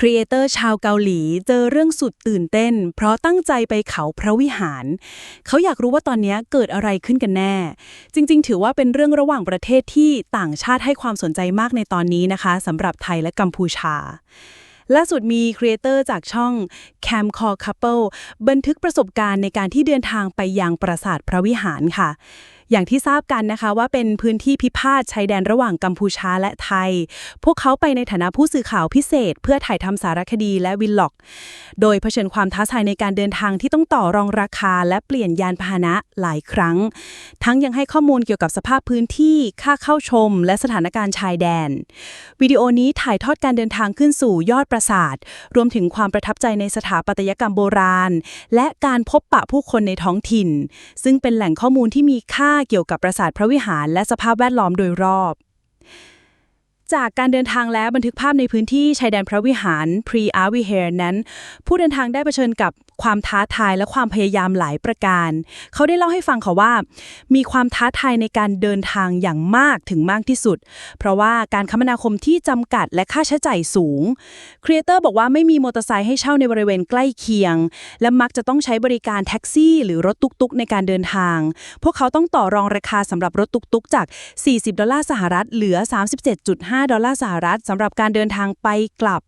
ครีเอเตอร์ชาวเกาหลีเจอเรื่องสุดตื่นเต้น เพราะตั้งใจไปเขาพระวิหาร เขาอยากรู้ว่าตอนนี้เกิดอะไรขึ้นกันแน่ จริง ๆ ถือว่าเป็นเรื่องระหว่างประเทศที่ต่างชาติให้ความสนใจมากในตอนนี้นะคะสำหรับไทยและกัมพูชาล่าสุดมีครีเอเตอร์จากช่อง Cam Call Couple บันทึกประสบการณ์ในการที่เดินทางไปยังปราสาทพระวิหารค่ะ อย่างที่ทราบกันนะคะว่าเป็นพื้นที่พิพาทชายแดนระหว่างกัมพูชาและไทย พวกเขาไปในฐานะผู้สื่อข่าวพิเศษ เพื่อถ่ายทำสารคดีและวิลล็อก โดยเผชิญความท้าทายในการเดินทางที่ต้องต่อรองราคา และเปลี่ยนยานพาหนะหลายครั้ง ทั้งยังให้ข้อมูลเกี่ยวกับสภาพพื้นที่ค่าเข้าชม และสถานการณ์ชายแดน วิดีโอนี้ถ่ายทอดการเดินทางขึ้นสู่ยอดปราสาท รวมถึงความประทับใจในสถาปัตยกรรมโบราณ และการพบปะผู้คนในท้องถิ่น ซึ่งเป็นแหล่งข้อมูลที่มีค่าเกี่ยวกับปราสาทพระวิหารและสภาพแวดล้อมโดยรอบ จากการเดินทางและบันทึกภาพในพื้นที่ชายแดนพระวิหาร Pre Art Vihaar นั้น ผู้เดินทางได้เผชิญกับความท้าทายและความพยายามหลายประการ เขาได้เล่าให้ฟังค่ะว่า มีความท้าทายในการเดินทางอย่างมากถึงมากที่สุด เพราะว่าการคมนาคมที่จำกัดและค่าใช้จ่ายสูงครีเอเตอร์บอกว่าไม่มีมอเตอร์ไซค์ให้เช่าในบริเวณใกล้เคียง และมักจะต้องใช้บริการแท็กซี่ หรือรถตุกๆ ในการเดินทาง พวกเขาต้องต่อรองราคาสำหรับรถตุกๆ จาก 40 ดอลลาร์สหรัฐเหลือ 37.5 5 ดอลลาร์สหรัฐสำหรับการเดินทางไปกลับ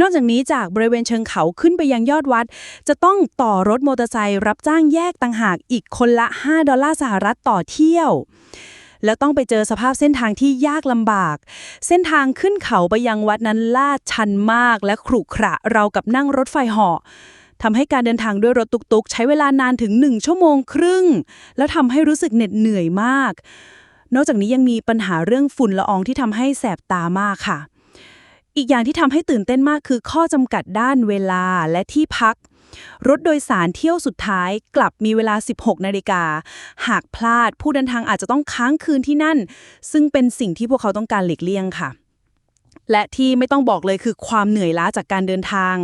นอกจากนี้จากบริเวณเชิงเขาขึ้นไปยังยอดวัด จะต้องต่อรถมอเตอร์ไซค์รับจ้างแยกต่างหากอีกคนละ 5 ดอลลาร์สหรัฐต่อเที่ยวแล้วต้องไปเจอสภาพเส้นทางที่ยากลำบาก เส้นทางขึ้นเขาไปยังวัดนั้นลาดชันมากและขรุขระเรากับนั่งรถไฟเหาะทำให้การเดินทางด้วยรถตุกๆ ใช้เวลานานถึง1ชั่วโมงครึ่ง แล้วทำให้รู้สึกเหน็ดเหนื่อยมาก นอกจากนี้ยังมีปัญหาเรื่องฝุ่นละอองที่ทำให้แสบตามากค่ะ อีกอย่างที่ทำให้ตื่นเต้นมากคือข้อจำกัดด้านเวลาและที่พัก รถโดยสารเที่ยวสุดท้ายกลับมีเวลา 16 นาฬิกา หากพลาดผู้เดินทางอาจจะต้องค้างคืนที่นั่น ซึ่งเป็นสิ่งที่พวกเขาต้องการหลีกเลี่ยงค่ะ และที่ไม่ต้องบอกเลยคือความเหนื่อยล้าจากการเดินทาง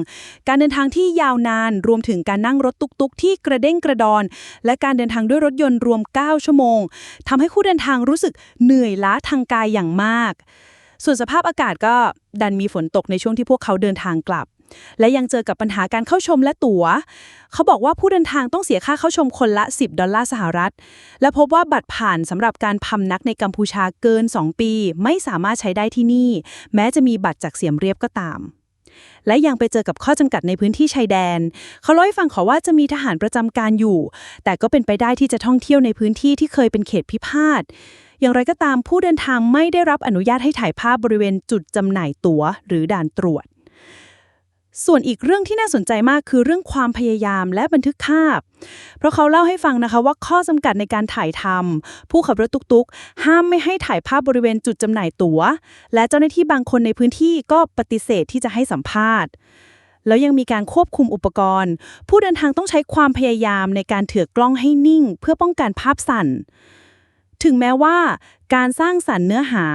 การเดินทางที่ยาวนานรวมถึงการนั่งรถตุกๆ ที่กระเด้งกระดอน และการเดินทางด้วยรถยนต์รวม 9 ชั่วโมงทำให้ผู้เดินทางรู้สึกเหนื่อยล้าทางกายอย่างมาก ส่วนสภาพอากาศก็ดันมีฝนตกในช่วงที่พวกเขาเดินทางกลับ และยังเจอกับปัญหาการเข้าชมและตัว๋ว เขาบอกว่าผู้เดินทางต้องเสียค่าเข้าชมคนละ 10 ดอลลาร์สหรัฐ และพบว่าบัตรผ่านสำหรับการพำนักในกัมพูชาเกิน 2 ปี ไม่สามารถใช้ได้ที่นี่ แม้จะมีบัตรจากเสียมเรียบก็ตามและยังไปเจอกับข้อจำกัดในพื้นที่ชายแดน เขาเล่าให้ฟังขอว่าจะมีทหารประจำการอยู่ แต่ก็เป็นไปได้ที่จะท่องเที่ยวในพื้นที่ที่เคยเป็นเขตพิพาท อย่างไรก็ตามผู้เดินทางไม่ได้รับอนุญาตให้ถ่ายภาพบริเวณจุดจำหน่ายตั๋วหรือด่านตรวจ ส่วนอีกเรื่องที่น่าสนใจมากคือเรื่องความพยายามและบันทึกภาพ เพราะเขาเล่าให้ฟังนะคะว่าข้อจำกัดในการถ่ายทำผู้ขับรถตุกๆ ห้ามไม่ให้ถ่ายภาพบริเวณจุดจำหน่ายตั๋ว และเจ้าหน้าที่บางคนในพื้นที่ก็ปฏิเสธที่จะให้สัมภาษณ์ แล้วยังมีการควบคุมอุปกรณ์ ผู้เดินทางต้องใช้ความพยายามในการถือกล้องให้นิ่ง เพื่อป้องกันภาพสั่น ถึงแม้ว่าการสร้างสรรค์เนื้อหา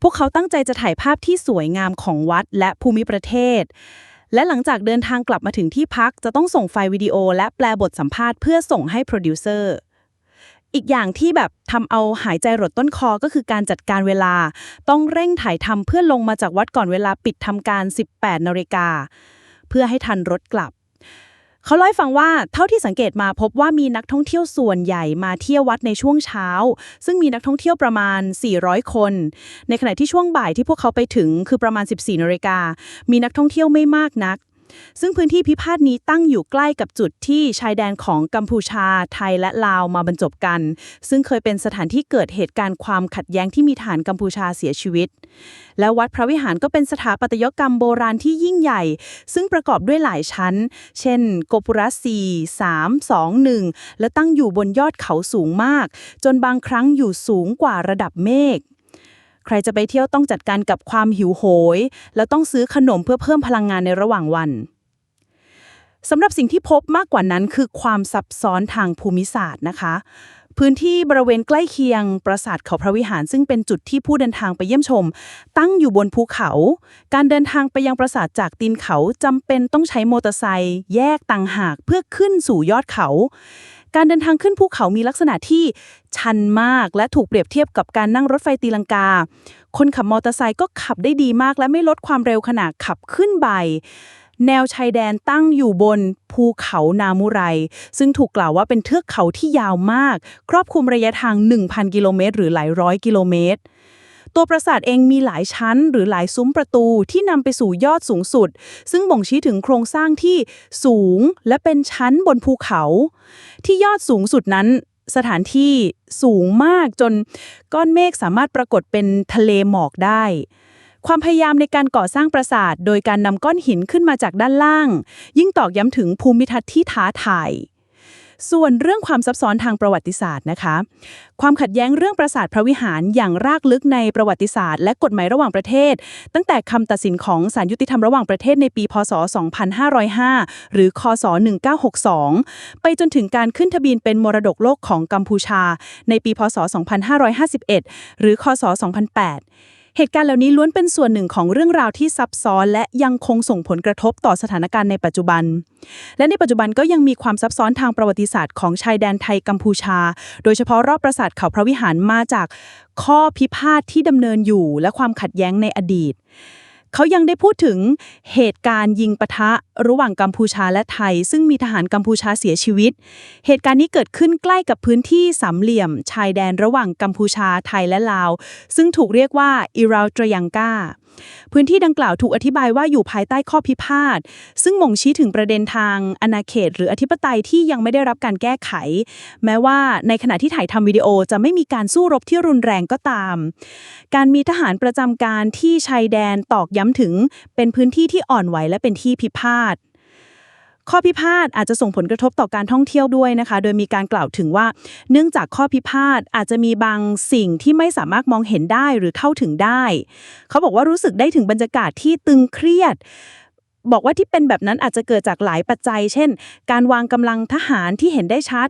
พวกเขาตั้งใจจะถ่ายภาพที่สวยงามของวัดและภูมิประเทศ และหลังจากเดินทางกลับมาถึงที่พักจะต้องส่งไฟล์วิดีโอ และแปลบทสัมภาษณ์เพื่อส่งให้โปรดิวเซอร์อีกอย่างที่แบบทำเอาหายใจรดต้นคอก็คือการจัดการเวลา ต้องเร่งถ่ายทำเพื่อลงมาจากวัดก่อนเวลาปิดทำการ 18นาฬิกาเพื่อให้ทันรถกลับ เขาเล่าให้ฟังว่าเท่าที่สังเกตมาพบว่ามีนักท่องเที่ยวส่วนใหญ่มาเที่ยววัดในช่วงเช้า ซึ่งมีนักท่องเที่ยวประมาณ 400 คน ในขณะที่ช่วงบ่ายที่พวกเขาไปถึงคือประมาณ 14นาฬิกามีนักท่องเที่ยวไม่มากนัก ซึ่งพื้นที่พิพาทนี้ตั้งอยู่ใกล้กับจุดที่ชายแดนของกัมพูชา ไทยและลาวมาบรรจบกัน ซึ่งเคยเป็นสถานที่เกิดเหตุการณ์ความขัดแย้งที่มีฐานกัมพูชาเสียชีวิต และวัดพระวิหารก็เป็นสถาปัตยกรรมโบราณที่ยิ่งใหญ่ ซึ่งประกอบด้วยหลายชั้น เช่น โกปุระสี่สามสองหนึ่งและตั้งอยู่บนยอดเขาสูงมาก จนบางครั้งอยู่สูงกว่าระดับเมฆ ครจะไปเที่ยวต้องจัดการกับความหิวโหย แล้วต้องซื้อขนมเพื่อเพิ่มพลังงานในระหว่างวันสำหรับสิ่งที่พบมากกว่านั้นคือความซับซ้อนทางภูมิศาสตร์นะคะ พื้นที่บริเวณใกล้เคียง ปราสาทเขาพระวิหารซึ่งเป็นจุดที่ผู้เดินทางไปเยี่ยมชม ตั้งอยู่บนภูเขา การเดินทางไปยังปราสาทจากตีนเขาจำเป็นต้องใช้มอเตอร์ไซค์แยกต่างหากเพื่อขึ้นสู่ยอดเขา การเดินทางขึ้นภูเขามีลักษณะที่ชันมาก และถูกเปรียบเทียบกับการนั่งรถไฟตีลังกา คนขับมอเตอร์ไซค์ก็ขับได้ดีมาก และไม่ลดความเร็วขณะขับขึ้นใบแนวชายแดนตั้งอยู่บนภูเขานามุไร ซึ่งถูกกล่าวว่าเป็นเทือกเขาที่ยาวมาก ครอบคลุมระยะทาง 1,000 กิโลเมตร หรือหลายร้อยกิโลเมตร ตัวปราสาทเองมีหลายชั้นหรือหลายซุ้มประตูที่นำไปสู่ยอดสูงสุด ซึ่งบ่งชี้ถึงโครงสร้างที่สูงและเป็นชั้นบนภูเขา ที่ยอดสูงสุดนั้นสถานที่สูงมากจนก้อนเมฆสามารถปรากฏเป็นทะเลหมอกได้ ความพยายามในการก่อสร้างปราสาท โดยการนำก้อนหินขึ้นมาจากด้านล่าง ยิ่งตอกย้ำถึงภูมิทัศน์ที่ท้าทาย ส่วนเรื่องความซับซ้อนทางประวัติศาสตร์นะคะ ความขัดแย้งเรื่องปราสาทพระวิหารอย่างรากลึกในประวัติศาสตร์ และกฎหมายระหว่างประเทศ ตั้งแต่คำตัดสินของศาลยุติธรรมระหว่างประเทศในปี พศ 2505 หรือ คศ 1962 ไปจนถึงการขึ้นทะเบียนเป็นมรดกโลกของกัมพูชา ในปี พศ 2551 หรือ คศ 2008 เหตุการณ์เหล่านี้ล้วนเป็นส่วนหนึ่งของเรื่องราวที่ซับซ้อน และยังคงส่งผลกระทบต่อสถานการณ์ในปัจจุบัน และในปัจจุบันก็ยังมีความซับซ้อนทางประวัติศาสตร์ของชายแดนไทยกัมพูชา โดยเฉพาะรอบปราสาทเขาพระวิหารมาจากข้อพิพาทที่ดำเนินอยู่และความขัดแย้งในอดีต เขายังได้พูดถึงเหตุการณ์ยิงปะทะระหว่างกัมพูชาและไทย ซึ่งมีทหารกัมพูชาเสียชีวิต เหตุการณ์นี้เกิดขึ้นใกล้กับพื้นที่สามเหลี่ยม ชายแดนระหว่างกัมพูชาไทยและลาว ซึ่งถูกเรียกว่าอิราวตรยังกาพื้นที่ดังกล่าวถูกอธิบายว่าอยู่ภายใต้ข้อพิพาท ซึ่งม่งชี้ถึงประเด็นทางอาณาเขต หรืออธิปไตยที่ยังไม่ได้รับการแก้ไข แม้ว่าในขณะที่ถ่ายทำวิดีโอจะไม่มีการสู้รบที่รุนแรงก็ตาม การมีทหารประจำการที่ชายแดนตอกย้ำถึง เป็นพื้นที่ที่อ่อนไหวและเป็นที่พิพาท ข้อพิพาทอาจจะส่งผลกระทบต่อการท่องเที่ยวด้วยนะคะ โดยมีการกล่าวถึงว่า เนื่องจากข้อพิพาทอาจจะมีบางสิ่งที่ไม่สามารถมองเห็นได้หรือเข้าถึงได้ เขาบอกว่ารู้สึกได้ถึงบรรยากาศที่ตึงเครียด บอกว่าที่เป็นแบบนั้นอาจจะเกิดจากหลายปัจจัย เช่น การวางกำลังทหารที่เห็นได้ชัด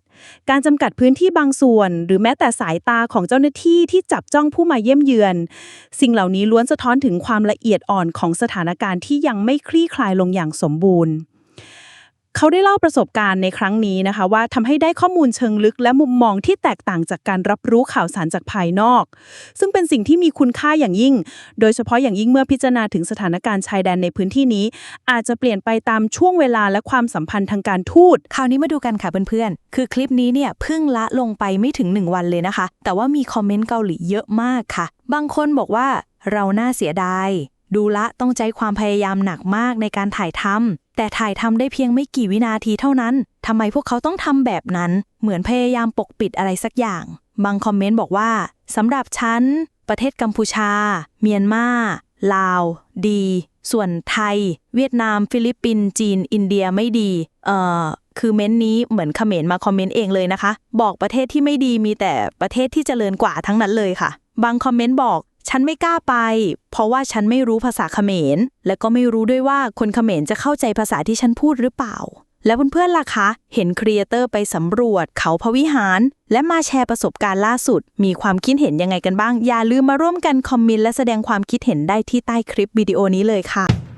การจำกัดพื้นที่บางส่วน หรือแม้แต่สายตาของเจ้าหน้าที่ที่จับจ้องผู้มาเยี่ยมเยือน สิ่งเหล่านี้ล้วนสะท้อนถึงความละเอียดอ่อนของสถานการณ์ที่ยังไม่คลี่คลายลงอย่างสมบูรณ์ เขาได้เล่าประสบการณ์ในครั้งนี้นะคะ ว่าทำให้ได้ข้อมูลเชิงลึกและมุมมองที่แตกต่างจากการรับรู้ข่าวสารจากภายนอก ซึ่งเป็นสิ่งที่มีคุณค่าอย่างยิ่ง โดยเฉพาะอย่างยิ่งเมื่อพิจารณาถึงสถานการณ์ชายแดนในพื้นที่นี้ อาจจะเปลี่ยนไปตามช่วงเวลาและความสัมพันธ์ทางการทูตคราวนี้มาดูกันค่ะเพื่อนๆคือคลิปนี้เนี่ยเพิ่งละลงไปไม่ถึง 1 วันเลยนะคะ แต่ว่ามีคอมเมนต์เกาหลีเยอะมากค่ะ บางคนบอกว่าเราน่าเสียดาย ดูละต้องใจความพยายามหนักมากในการถ่ายทำแต่ถ่ายทำได้เพียงไม่กี่วินาทีเท่านั้นทำไมพวกเขาต้องทำแบบนั้น เหมือนพยายามปกปิดอะไรสักอย่าง บางคอมเมนต์บอกว่าสำหรับฉัน ประเทศกัมพูชา เมียนมา ลาว ดี ส่วนไทย เวียดนาม ฟิลิปปินส์จีน อินเดียไม่ดี เอ่อคือเม้นต์นี้เหมือนเขมรมาคอมเมนต์เองเลยนะคะ บอกประเทศที่ไม่ดีมีแต่ประเทศที่เจริญกว่าทั้งนั้นเลยค่ะ บางคอมเมนต์บอก ฉันไม่กล้าไป เพราะว่าฉันไม่รู้ภาษาเขมร และก็ไม่รู้ด้วยว่าคนเขมรจะเข้าใจภาษาที่ฉันพูดหรือเปล่า แล้วเพื่อนๆล่ะคะ เห็นครีเอเตอร์ไปสำรวจเขาพวิหาร และมาแชร์ประสบการณ์ล่าสุด มีความคิดเห็นยังไงกันบ้าง อย่าลืมมาร่วมกันคอมเมนต์และแสดงความคิดเห็นได้ที่ใต้คลิปวิดีโอนี้เลยค่ะ